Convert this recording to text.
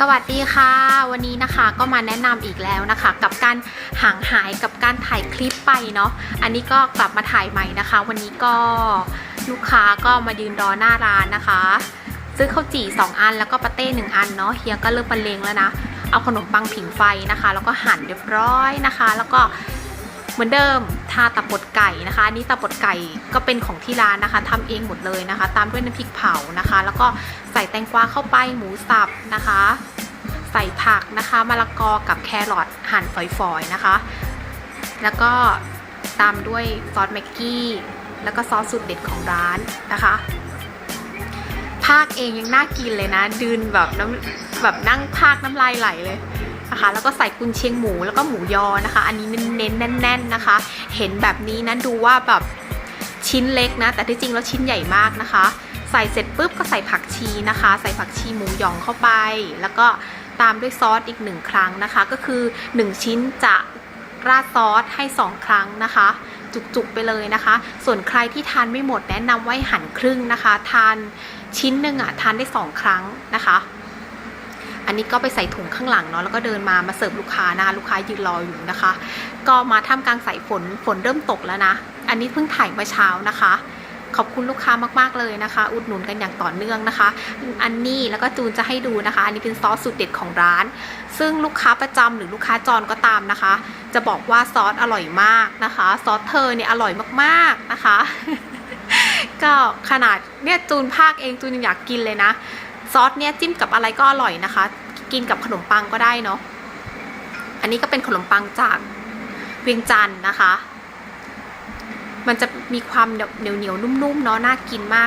สวัสดีค่ะ วันนี้นะคะก็มาแนะนำอีกแล้วนะคะ กับการห่างหายกับการถ่ายคลิปไปเนาะอันนี้ก็กลับมาถ่ายใหม่นะคะ วันนี้ก็ลูกค้าก็มายืนรอหน้าร้านนะคะ ซื้อข้าวจี่2อันแล้วก็ปาเต้1อันเนาะเฮียก็เริ่มบรรเลงแล้วนะ เอาขนมปังผิงไฟนะคะ แล้วก็หั่นเรียบร้อยนะคะ แล้วก็ เหมือนเดิมทาตับบดไก่นะคะอันนี้ตับบดไก่ก็เป็นของที่ร้านนะคะทำเองหมดเลยนะคะ ตามด้วยน้ำพริกเผานะคะ แล้วก็ใส่แตงกวาเข้าไปหมูสับนะคะ ใส่ผักนะคะมะละกอกับแครอทหั่นฝอยๆนะคะ แล้วก็ตามด้วยซอสแม็กกี้แล้วก็ซอสสูตรเด็ดของร้านนะคะภาคเองยังน่ากินเลยนะ ดืนแบบน้ำแบบนั่งภาคน้ำลายไหลเลย นะคะ แล้วก็ใส่กุนเชียงหมูแล้วก็หมูยอนะคะ อันนี้เน้นๆแน่น ๆนะคะ เห็นแบบนี้นะดูว่าแบบชิ้นเล็กนะ แต่ที่จริงแล้วชิ้นใหญ่มากนะคะ ใส่เสร็จปุ๊บก็ใส่ผักชีนะคะ ใส่ผักชีหมูยองเข้าไป แล้วก็ตามด้วยซอสอีกหนึ่งครั้งนะคะ ก็คือ 1 ชิ้นจะราดซอสให้ 2 ครั้งนะคะ จุกๆไปเลยนะคะ ส่วนใครที่ทานไม่หมดแนะนำไว้หั่นครึ่งนะคะ ทานชิ้นหนึ่งอะทานได้ 2 ครั้งนะคะ อันนี้ก็ไปใส่ถุงข้างหลังเนาะแล้วก็เดินมามาเสิร์ฟลูกค้านะคะลูกค้ายืนรออยู่นะคะ ก็มาท่ามกลางสายฝนฝนเริ่มตกแล้วนะ อันนี้เพิ่งถ่ายเมื่อเช้านะคะ ขอบคุณลูกค้ามากๆเลยนะคะ อุดหนุนกันอย่างต่อเนื่องนะคะ อันนี้แล้วก็จูนจะให้ดูนะคะ อันนี้เป็นซอสสูตรเด็ดของร้าน ซึ่งลูกค้าประจำหรือลูกค้าจรก็ตามนะคะ จะบอกว่าซอสอร่อยมากนะคะ ซอสเธอเนี่ยอร่อยมากๆนะคะก็ขนาดเนี่ยจูนภาคเองจูนยังอยากกินเลยนะ ซอสเนี่ยจิ้มกับอะไรก็อร่อยนะคะ กินกับขนมปังก็ได้เนาะอันนี้ก็เป็นขนมปังจากเวียงจันทร์นะคะ มันจะมีความเหนียวเหนียวนุ่มๆเนาะน่ากินมาก